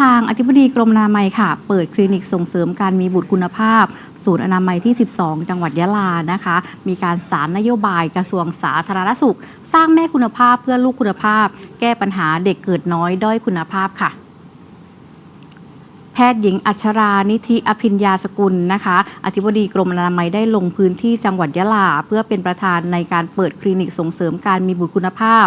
ทางอธิบดีกรมอนามัยค่ะ เปิดคลินิกส่งเสริมการมีบุตรคุณภาพ ศูนย์อนามัยที่ 12 จังหวัดยะลานะคะ มีการสารนโยบายกระทรวงสาธารณสุข สร้างแม่คุณภาพเพื่อลูกคุณภาพ แก้ปัญหาเด็กเกิดน้อยด้อยคุณภาพค่ะแพทย์หญิงอัชรานิธิอภิญญาสกุลนะคะ อธิบดีกรมอนามัยได้ลงพื้นที่จังหวัดยะลา เพื่อเป็นประธานในการเปิดคลินิกส่งเสริมการมีบุตรคุณภาพ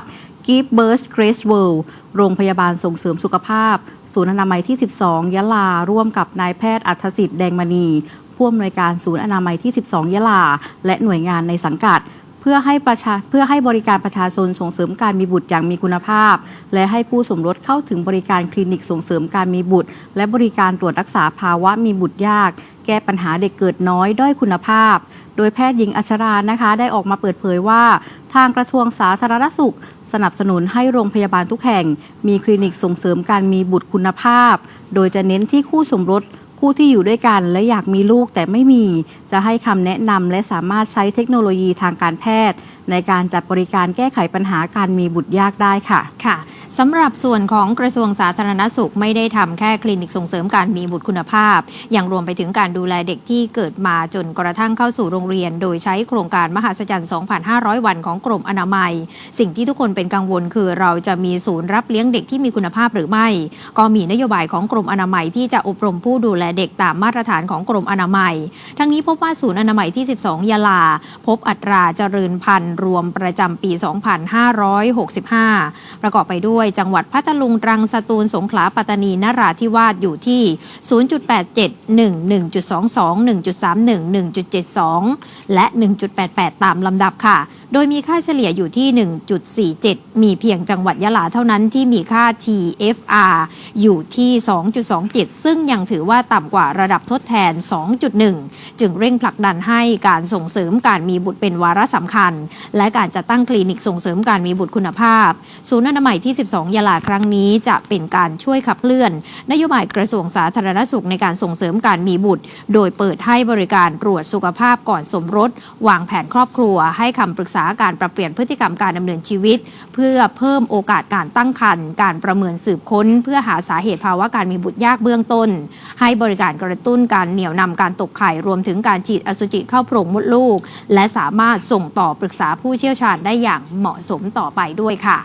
Give Birth Grace World โรงพยาบาลส่งเสริมสุขภาพ ศูนย์อนามัยที่ 12 ยะลา ร่วมกับนายแพทย์อัธสิทธิ์แดงมณี ผู้อำนวยการศูนย์อนามัยที่ 12 ยะลา และหน่วยงานในสังกัด เพื่อให้ประชาเพื่อให้บริการประชาชนส่งเสริมการมีบุตรอย่างมีคุณภาพ และให้ผู้สมรสเข้าถึงบริการคลินิกส่งเสริมการมีบุตร และบริการตรวจรักษาภาวะมีบุตรยาก แก้ปัญหาเด็กเกิดน้อยด้อยคุณภาพ โดยแพทย์หญิงอัชรานะคะ ได้ออกมาเปิดเผยว่า ทางกระทรวงสาธารณสุข สนับสนุนให้โรงพยาบาลทุกแห่ง มีคลินิกส่งเสริมการมีบุตรคุณภาพ โดยจะเน้นที่คู่สมรสคู่ที่อยู่ด้วยกันและอยากมีลูกแต่ไม่มี จะให้คำแนะนำและสามารถใช้เทคโนโลยีทางการแพทย์ ในการจัดบริการแก้ไขปัญหาการมีบุตรยากได้ค่ะ ค่ะสำหรับส่วนของกระทรวงสาธารณสุขไม่ได้ทำแค่คลินิกส่งเสริมการมีบุตรคุณภาพ ยังรวมไปถึงการดูแลเด็กที่เกิดมาจนกระทั่งเข้าสู่โรงเรียน โดยใช้โครงการมหาสจรรย์ 2,500 วันของกรมอนามัย สิ่งที่ทุกคนเป็นกังวลคือเราจะมีศูนย์รับเลี้ยงเด็กที่มีคุณภาพหรือไม่ ก็มีนโยบายของกรมอนามัยที่จะอบรมผู้ดูแลเด็กตามมาตรฐานของกรมอนามัย ทั้งนี้พบว่าศูนย์อนามัยที่ 12 ยาลา พบอัตราเจริญพันธุ์รวมประจำปี 2565 ประกอบไปด้วยจังหวัดพัทลุงตรังสตูลสงขลาปัตตานีนราธิวาสอยู่ที่ 0.87 1 1.22 1.31 1.72 และ 1.88 ตามลำดับค่ะ โดยมีค่าเฉลี่ยอยู่ที่ 1.47 มีเพียงจังหวัดยะลาเท่านั้นที่มีค่า TFR อยู่ที่ 2.27 ซึ่งยังถือว่าต่ำกว่าระดับทดแทน 2.1 จึงเร่งผลักดันให้การส่งเสริมการมีบุตรเป็นวาระสำคัญและการจัดตั้งคลินิกส่งเสริมการมีบุตรคุณภาพ ศูนย์อนามัยที่ 12ยะลาครั้งนี้จะเป็นการช่วยขับเคลื่อน นโยบายกระทรวงสาธารณสุขในการส่งเสริมการมีบุตร โดยเปิดให้บริการตรวจสุขภาพก่อนสมรส วางแผนครอบครัว ให้คำปรึกษาการปรับเปลี่ยนพฤติกรรมการดำเนินชีวิต เพื่อเพิ่มโอกาสการตั้งครรภ์การประเมินสืบค้น เพื่อหาสาเหตุภาวะการมีบุตรยากเบื้องต้น ให้บริการกระตุ้นการเหนี่ยวนำการตกไข่รวมถึงการฉีดอสุจิเข้าโพรงมดลูก และสามารถส่งต่อปรึกษาผู้เชี่ยวชาญได้อย่างเหมาะสมต่อไปด้วยค่ะ